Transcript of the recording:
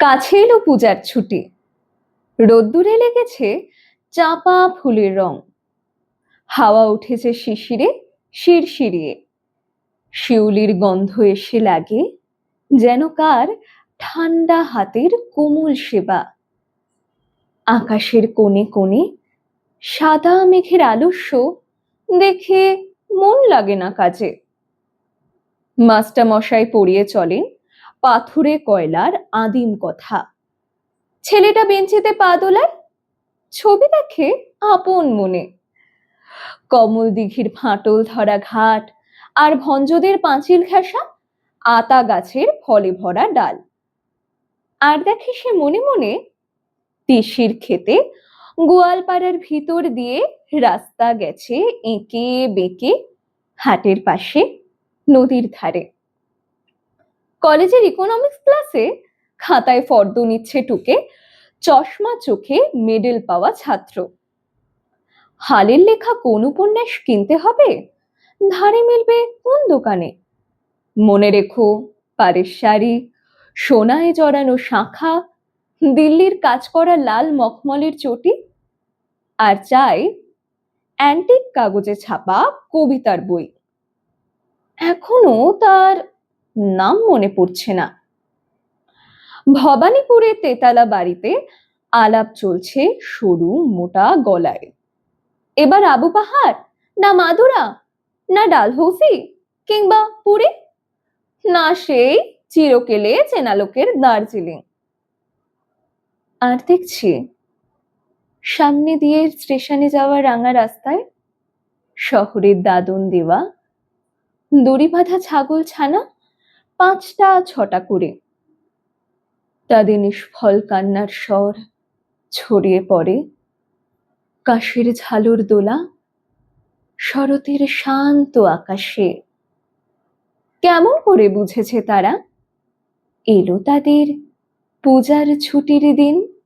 কাছে এলো পূজার ছুটি। রোদ্দুরে লেগেছে চাপা ফুলের রং। হাওয়া উঠেছে শিশিরে, শিরশিরিয়ে। শিউলির গন্ধ এসে লাগে যেন কার ঠান্ডা হাতের কোমল সেবা। আকাশের কোণে কোণে সাদা মেঘের আলস্য দেখে মন লাগে না কাজে। মাস্টারমশাই পড়িয়ে চলেন। পাথুরে কয়লার আদিম কথা। ছেলেটা বেঞ্চিতে পা দোলায়, ছবি দেখে আপন মনে। কমল দিঘির ফাটল ধরা ঘাট আর ভঞ্জদের পাঁচিল ঘেঁষা আতা গাছের ফলে ভরা ডাল। আর দেখে সে মনে মনে তিসির খেতে গোয়ালপাড়ার ভিতর দিয়ে রাস্তা গেছে এঁকে বেঁকে হাটের পাশে নদীর ধারে। কলেজের ইকোনমিক্স ক্লাসে খাতায় ফর্দ নিচ্ছে টুকে চশমা চোখে মেডেল পাওয়া ছাত্র। হালের লেখা কোন উপন্যাস কিনতে হবে? ধারে মিলবে কোন দোকানে? মনে রেখো, পাড়ের শাড়ি, সোনায় জড়ানো শাখা, দিল্লির কাজ করা লাল মখমলের চটি। আর চাই অ্যান্টিক কাগজে ছাপা কবিতার বই। এখনও তার নাম মনে পড়ছে না। ভবানীপুরে তেতালা বাড়িতে আলাপ চলছে সরু মোটা গলায়। এবার আবু পাহাড়, না মাদুরা, না ডালহৌসি কিংবা পুরী? না সেই চিরকেলে চেনালোকের দার্জিলিং। আর দেখছি, সামনে দিয়ে স্টেশনে যাওয়া রাঙা রাস্তায় শহরের দাদন দেওয়া দড়ি বাঁধা ছাগল ছানা পাঁচটা, ছটা করে তাদের নিষ্ফল কান্নার স্বর ছড়িয়ে পড়ে। কাশের ঝালুর দোলা শরতের শান্ত আকাশে। কেমন করে বুঝেছে তারা? এলো তাদের পূজার ছুটির দিন।